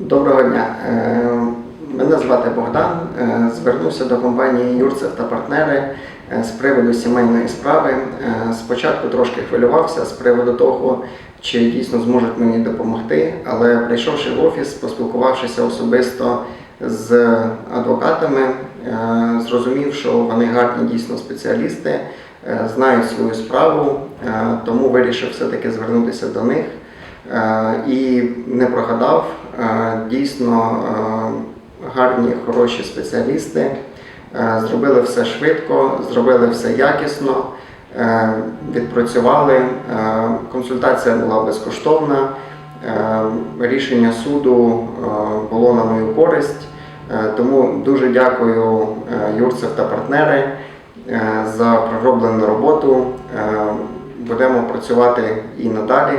Доброго дня. Е, Мене звати Богдан. Е, Звернувся до компанії Юрцев та партнери е, з приводу сімейної справи. Спочатку трошки хвилювався з приводу того, чи дійсно зможуть мені допомогти, але прийшовши в офіс, поспілкувавшися особисто з адвокатами, зрозумів, що вони гарні дійсно спеціалісти, знають свою справу, тому вирішив все-таки звернутися до них. Е, і не прогадав. Е, Дійсно е, гарні, хороші спеціалісти. Зробили все швидко, зробили все якісно, відпрацювали. Консультація була безкоштовна. Рішення суду було на мою користь. Тому дуже дякую Юрцев та партнери за пророблену роботу. Будемо працювати і надалі.